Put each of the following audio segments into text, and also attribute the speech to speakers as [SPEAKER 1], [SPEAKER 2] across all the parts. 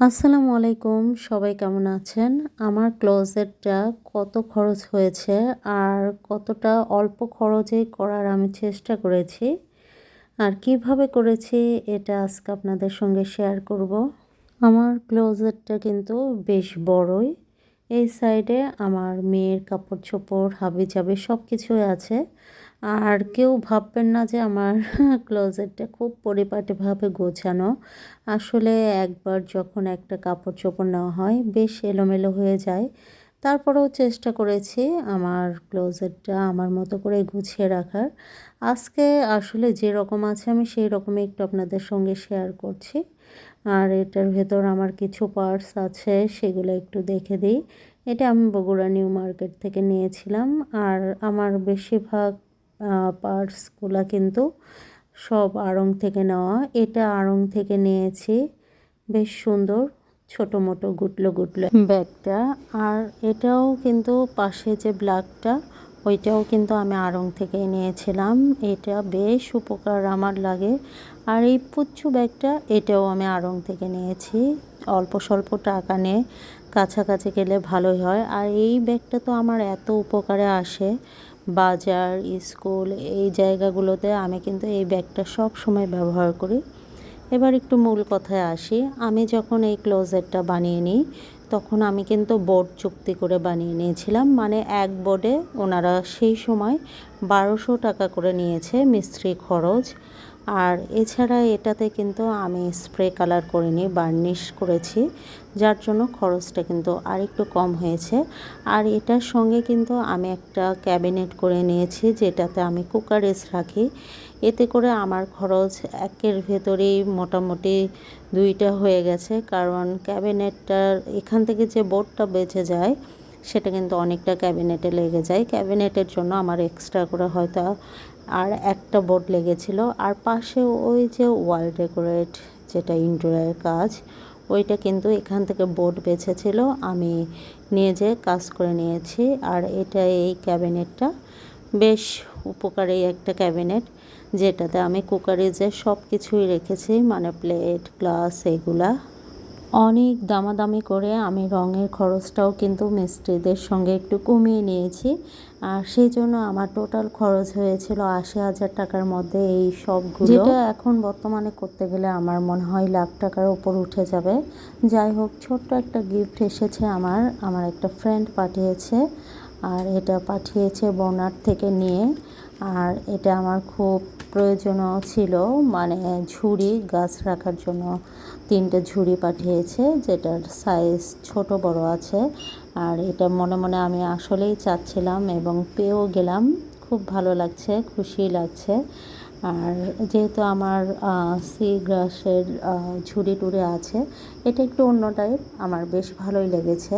[SPEAKER 1] আসসালামু আলাইকুম, সবাই কেমন আছেন? আমার ক্লোজেটটা কত খরচ হয়েছে আর কতটা অল্প খরচে করার আমি চেষ্টা করেছি আর কীভাবে করেছি এটা আজকে আপনাদের সঙ্গে শেয়ার করব। আমার ক্লোজেটটা কিন্তু বেশ বড়ই। এই সাইডে আমার মেয়ের কাপড় চোপড় হাবি জাবি সব কিছুই আছে। আর কেউ ভাববেন না যে আমার ক্লোজেটটা খুব পরিপাটিভাবে গোছানো। আসলে একবার যখন একটা কাপড় চোপড় নেওয়া হয়, বেশ এলোমেলো হয়ে যায়। তারপরেও চেষ্টা করেছি আমার ক্লোজেটটা আমার মতো করে গুছিয়ে রাখার। আজকে আসলে যেরকম আছে, আমি সেই রকমই একটু আপনাদের সঙ্গে শেয়ার করছি। আর এটার ভেতর আমার কিছু পার্টস আছে, সেগুলো একটু দেখে দিই। এটা আমি বগুড়া নিউ মার্কেট থেকে নিয়েছিলাম। আর আমার বেশিরভাগ পার্টসগুলো কিন্তু সব আড়ং থেকে নেওয়া। এটা আড়ং থেকে নিয়েছি। বেশ সুন্দর, ছোটো মোটো, গুটলো গুটলো ব্যাগটা। আর এটাও কিন্তু পাশে যে ব্ল্যাকটা ওইটাও কিন্তু আমি আড়ং থেকে নিয়েছিলাম। এটা বেশ উপকার আমার লাগে। আর এই পুচ্ছু ব্যাগটা, এটাও আমি আড়ং থেকে নিয়েছি। অল্প স্বল্প টাকা নিয়ে কাছাকাছি গেলে ভালোই হয়। আর এই ব্যাগটা তো আমার এত উপকারে আসে। বাজার, স্কুল এই জায়গাগুলোতে আমি কিন্তু এই ব্যাগটা সব সময় ব্যবহার করি। এবার একটু মূল কথায় আসি। আমি যখন এই ক্লোজেটটা বানিয়ে নিই, তখন আমি কিন্তু বোর্ড চুক্তি করে বানিয়ে নিয়েছিলাম। মানে এক বোর্ডে ওনারা সেই সময় বারোশো টাকা করে নিয়েছে মিস্ত্রি খরচ। আর এছাড়া এটাতে কিন্তু আমি স্প্রে কালার করিনি, বার্নিশ করেছি, যার জন্য খরচটা কিন্তু আরেকটু কম হয়েছে। আর এটার সঙ্গে কিন্তু আমি একটা ক্যাবিনেট করে নিয়েছি, যেটাতে আমি কুকারেস রাখি। এতে করে আমার খরচ একের ভেতরেই মোটামুটি দুইটা হয়ে গেছে, কারণ ক্যাবিনেটটার এখান থেকে যে বোর্ডটা বেঁচে যায় সেটা কিন্তু অনেকটা ক্যাবিনেটে লেগে যায়। ক্যাবিনেটের জন্য আমার এক্সট্রা করে হয়তো আর একটা বোর্ড লেগেছিল। আর পাশে ওই যে ওয়াল ডেকোরেট যেটা ইন্ডোরের কাজ, ওইটা কিন্তু এখান থেকে বোর্ড বেছেছিল। আমি নিয়ে যেয়ে কাজ করে নিয়েছি। আর এটা এই ক্যাবিনেটটা বেশ উপকারী একটা ক্যাবিনেট, যেটাতে আমি কুকারে যে সব কিছুই রেখেছি। মানে প্লেট গ্লাস এগুলা। অনেক দামাদামি করে আমি রঙের খরচটাও কিন্তু মিস্ত্রিদের সঙ্গে একটু কমিয়ে নিয়েছি। আর সেই জন্য আমার টোটাল খরচ হয়েছিল আশি হাজার টাকার মধ্যে এই সবগুলো। যেটা এখন বর্তমানে করতে গেলে আমার মনে হয় লাখ টাকার ওপর উঠে যাবে। যাই হোক, ছোট্ট একটা গিফট এসেছে আমার। আমার একটা ফ্রেন্ড পাঠিয়েছে। আর এটা পাঠিয়েছে বনার থেকে নিয়ে। আর এটা আমার খুব প্রয়োজনও ছিল। মানে ঝুড়ি, গাছ রাখার জন্য তিনটে ঝুড়ি পাঠিয়েছে, যেটার সাইজ ছোট বড় আছে। আর এটা মনে মনে আমি আসলেই চাচ্ছিলাম এবং পেয়েও গেলাম। খুব ভালো লাগছে খুশি লাগছে। আর যেহেতু আমার সি গ্রাসের ঝুড়ি টুড়ি আছে, এটা একটু অন্য টাইপ আমার বেশ ভালোই লেগেছে।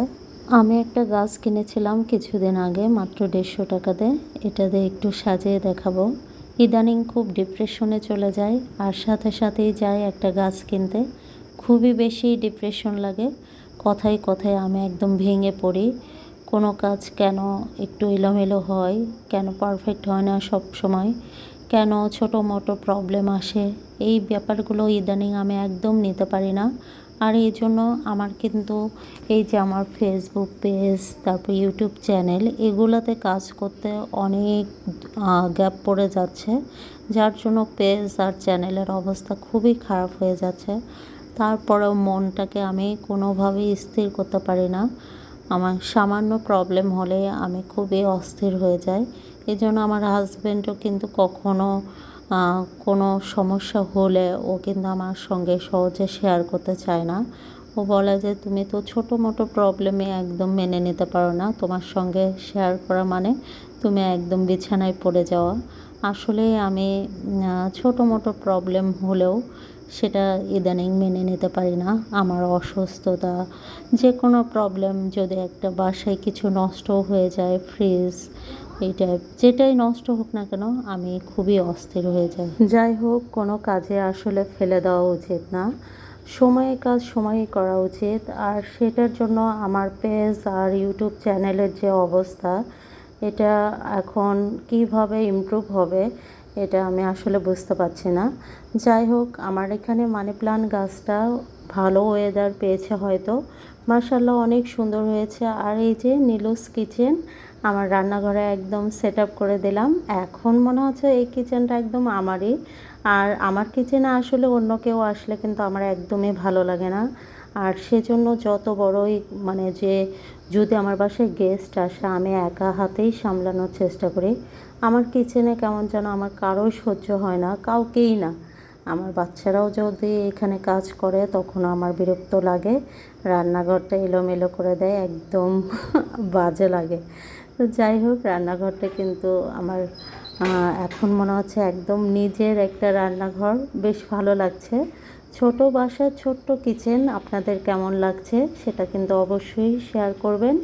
[SPEAKER 1] আমি একটা গাছ কিনেছিলাম কিছুদিন আগে, মাত্র দেড়শো টাকাতে। এটা দিয়ে একটু সাজিয়ে দেখাবো। ইদানিং খুব ডিপ্রেশনে চলে যায় আর সাথে সাথেই যায় একটা গাছ কিনতে। খুবই বেশি ডিপ্রেশন লাগে। কথায় কথায় আমি একদম ভেঙে পড়ি। কোনো কাজ কেন একটু এলোমেলো হয়, কেন পারফেক্ট হয় না সব সময়, কেন ছোটো মোটো প্রবলেম আসে, এই ব্যাপারগুলো ইদানিং আমি একদম নিতে পারি না। আর এই জন্য আমার কিন্তু এই যে আমার ফেসবুক পেজ তারপর ইউটিউব চ্যানেল এগুলোতে কাজ করতে অনেক গ্যাপ পড়ে যাচ্ছে। যার জন্য পেজ আর চ্যানেলের অবস্থা খুবই খারাপ হয়ে যাচ্ছে। তারপরেও মনটাকে আমি কোনোভাবেই স্থির করতে পারি না। আমার সামান্য প্রবলেম হলে আমি খুবই অস্থির হয়ে যাই। এই জন্য আমার হাজব্যান্ডও কিন্তু কখনো কোনো সমস্যা হলে ও কিন্তু আমার সঙ্গে সহজে শেয়ার করতে চায় না। ও বলে যে, তুমি তো ছোটো মোটো প্রবলেমে একদম মেনে নিতে পারো না। তোমার সঙ্গে শেয়ার করা মানে তুমি একদম বিছানায় পড়ে যাওয়া। আসলে আমি ছোটো মোটো প্রবলেম হলেও সেটা ইদানিং মেনে নিতে পারি না। আমার অসুস্থতা যে কোনো প্রবলেম যদি একটা বাসায় কিছু নষ্ট হয়ে যায় ফ্রিজ এইটা যেটাই নষ্ট হোক না কেন, আমি খুবই অস্থির হয়ে যাই। যাই হোক, কোনো কাজে আসলে ফেলে দেওয়া উচিত না। সময়ে কাজ সময়ে করা উচিত। আর সেটার জন্য আমার পেজ আর ইউটিউব চ্যানেলের যে অবস্থা, এটা এখন কীভাবে ইমপ্রুভ হবে, এটা আমি আসলে বুঝতে পারছি না। যাই হোক, আমার এখানে মানি প্লান্ট গাছটা ভালো ওয়েদার পেয়েছে হয়তো। মার্শাল্লাহ অনেক সুন্দর হয়েছে। আর এই যে নীলুস কিচেন আমার রান্নাঘরে একদম সেট করে দিলাম। এখন মনে হচ্ছে এই কিচেনটা একদম আমারই। আর আমার কিচেনে আসলে অন্য কেউ আসলে কিন্তু আমার একদমই ভালো লাগে না। আর সেজন্য যত বড়ই মানে যে যদি আমার বাসায় গেস্ট আসে, আমি একা হাতেই সামলানোর চেষ্টা করি। আমার কিচেনে কেমন যেন আমার কারোই সহ্য হয় না, কাউকেই না। আমার বাচ্চারাও যদি এখানে কাজ করে তখন আমার বিরক্ত লাগে। রান্নাঘরটা এলোমেলো করে দেয়, একদম বাজে লাগে। তো যাই হোক, রান্নাঘরটা কিন্তু আমার এখন মনে হচ্ছে একদম নিজের একটা রান্নাঘর। বেশ ভালো লাগছে। ছোট বাসার ছোট্ট কিচেন আপনাদের কেমন লাগছে সেটা কিন্তু অবশ্যই শেয়ার করবেন।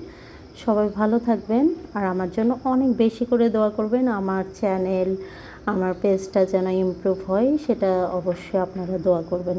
[SPEAKER 1] সবাই ভালো থাকবেন আর আমার জন্য অনেক বেশি করে দোয়া করবেন। আমার চ্যানেল, আমার পেজটা যেন ইমপ্রুভ হয় সেটা অবশ্যই আপনারা দোয়া করবেন।